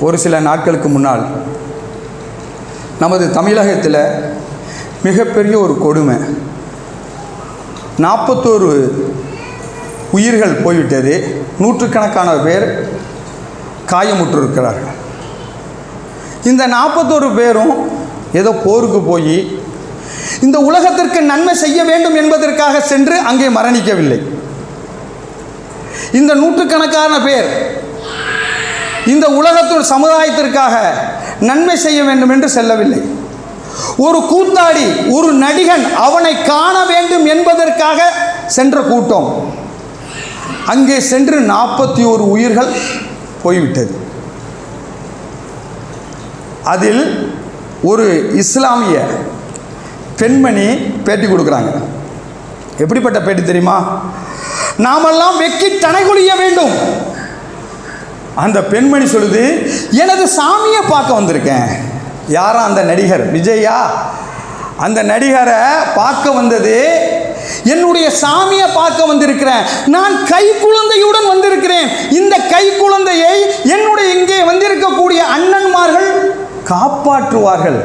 ஒரு சில நாட்களுக்கு முன்னால் நமது தமிழகத்தில் மிகப்பெரிய ஒரு கொடுமை. நாற்பத்தோரு உயிர்கள் போய்விட்டது. நூற்றுக்கணக்கான பேர் காயமுற்றிருக்கிறார்கள். இந்த நாற்பத்தோரு பேரும் ஏதோ போருக்கு போய் இந்த உலகத்திற்கு நன்மை செய்ய வேண்டும் என்பதற்காக சென்று அங்கே மரணிக்கவில்லை. இந்த நூற்றுக்கணக்கான பேர் இந்த உலகத்தோட சமுதாயத்திற்காக நன்மை செய்ய வேண்டும் என்று செல்லவில்லை. ஒரு கூத்தாடி ஒரு நடிகன் அவனை காண வேண்டும் என்பதற்காக சென்ற கூட்டம். அங்கே சென்று நாற்பத்தி ஒரு உயிர்கள் போய்விட்டது. அதில் ஒரு இஸ்லாமிய பெண்மணி பேட்டி கொடுக்குறாங்க. எப்படிப்பட்ட பேட்டி தெரியுமா? நாமெல்லாம் வெக்கி தனைகுலிய வேண்டும். அந்த பெண்மணி சொல்லுது எனது சாமியை பார்க்க வந்திருக்கேன். யாரா அந்த நடிகர்? விஜயா? அந்த நடிகரை பார்க்க வந்தது என்னுடைய சாமியை பார்க்க வந்திருக்கிறேன். நான் கை குழந்தையுடன் வந்திருக்கிறேன். இந்த கை குழந்தையை என்னுடைய இங்கே வந்திருக்கக்கூடிய அண்ணன்மார்கள் காப்பாற்றுவார்கள்.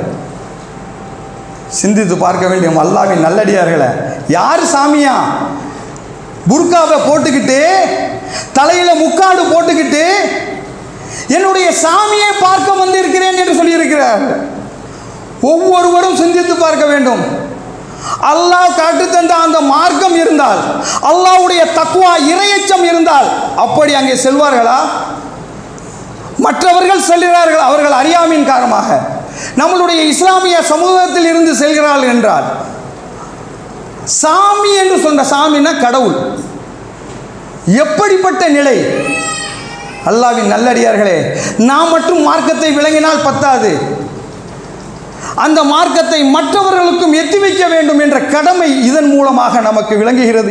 சிந்தித்து பார்க்க வேண்டிய அல்லாவின் நல்லடியார்களை யார் சாமியா? புர்காவை போட்டுக்கிட்டு தலையில முக்காடு போட்டுக்கிட்டு என்னுடைய சாமியை பார்க்க வந்திருக்கிறேன் என்று சொல்லியிருக்கிறார். ஒவ்வொருவரும் சிந்தித்து பார்க்க வேண்டும். அல்லாஹ் காட்டுத்தந்த அந்த மார்க்கம் இருந்தால் அல்லாஹ்வுடைய தக்குவா இரையச்சம் இருந்தால் அப்படி அங்கே செல்வார்களா? மற்றவர்கள் செல்கிறார்கள் அவர்கள் அறியாமையின் காரணமாக. நம்மளுடைய இஸ்லாமிய சமூகத்தில் இருந்து செல்கிறார்கள் என்றால் சாமி என்று சொன்ன சாமின்னா கடவுள். எப்படிப்பட்ட நிலை? அல்லாவின் நல்லடியார்களே நாம் மட்டும் மார்க்கத்தை விளங்கினால் பத்தாது. அந்த மார்க்கத்தை மற்றவர்களுக்கும் எத்தி வைக்க வேண்டும் என்ற கடமை இதன் மூலமாக நமக்கு விளங்குகிறது.